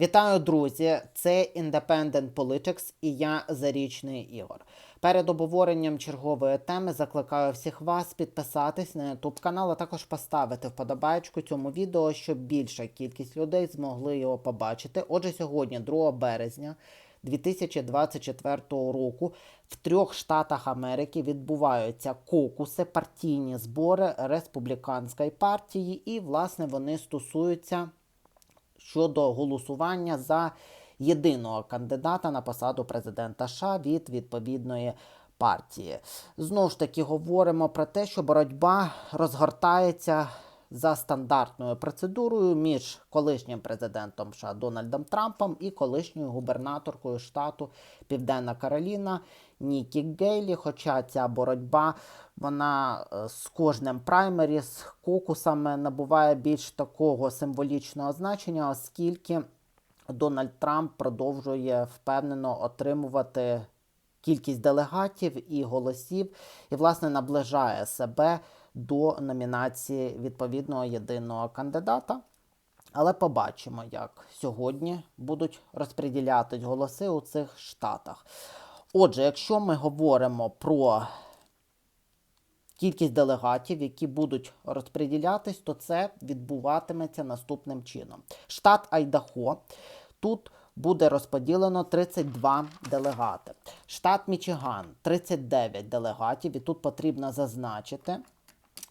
Вітаю, друзі! Це Independent Politics і я Зарічний Ігор. Перед обговоренням чергової теми закликаю всіх вас підписатись на YouTube канал, а також поставити вподобайку цьому відео, щоб більша кількість людей змогли його побачити. Отже, сьогодні, 2 березня 2024 року, в трьох штатах Америки відбуваються кокуси, партійні збори республіканської партії, і, власне, вони стосуються щодо голосування за єдиного кандидата на посаду президента США від відповідної партії. Знову ж таки, говоримо про те, що боротьба розгортається за стандартною процедурою між колишнім президентом США Дональдом Трампом і колишньою губернаторкою штату Південна Кароліна Нікі Гейлі. Хоча ця боротьба вона е, з кожним праймері, з кокусами набуває більш такого символічного значення, оскільки Дональд Трамп продовжує впевнено отримувати кількість делегатів і голосів, і, власне, наближає себе до номінації відповідного єдиного кандидата. Але побачимо, як сьогодні будуть розподілятись голоси у цих штатах. Отже, якщо ми говоримо про кількість делегатів, які будуть розподілятись, то це відбуватиметься наступним чином. Штат Айдахо. Тут буде розподілено 32 делегати. Штат Мічиган 39 делегатів. І тут потрібно зазначити,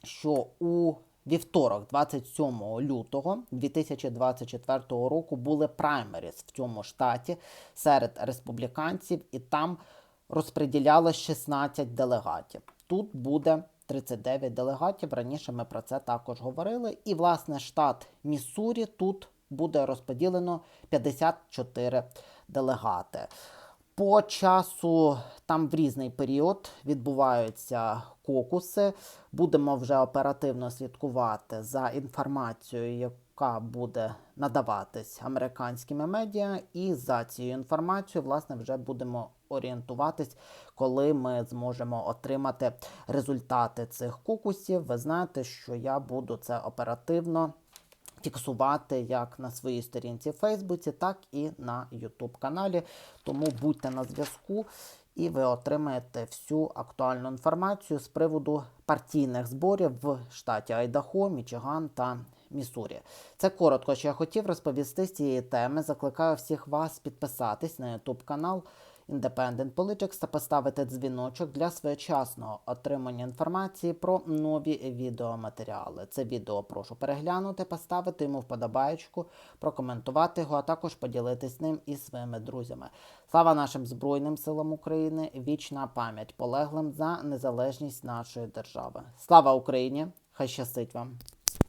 що у вівторок, 27 лютого 2024 року, були праймеріс в цьому штаті серед республіканців, і там розподілялось 16 делегатів. Тут буде 39 делегатів. Раніше ми про це також говорили. І, власне, штат Міссурі тут буде розподілено 54 делегати. По часу там в різний період відбуваються кокуси. Будемо вже оперативно слідкувати за інформацією, яка буде надаватись американськими медіа, і за цією інформацією, власне, вже будемо орієнтуватись, коли ми зможемо отримати результати цих кокусів. Ви знаєте, що я буду це оперативно фіксувати як на своїй сторінці в Фейсбуці, так і на YouTube каналі. Тому будьте на зв'язку і ви отримаєте всю актуальну інформацію з приводу партійних зборів в штаті Айдахо, Мічиган та Міссурі. Це коротко, що я хотів розповісти з цієї теми. Закликаю всіх вас підписатись на YouTube канал. Independent Politics та поставити дзвіночок для своєчасного отримання інформації про нові відеоматеріали. Це відео прошу переглянути, поставити йому вподобаєчку, прокоментувати його, а також поділитись ним із своїми друзями. Слава нашим Збройним силам України! Вічна пам'ять полеглим за незалежність нашої держави. Слава Україні! Хай щастить вам!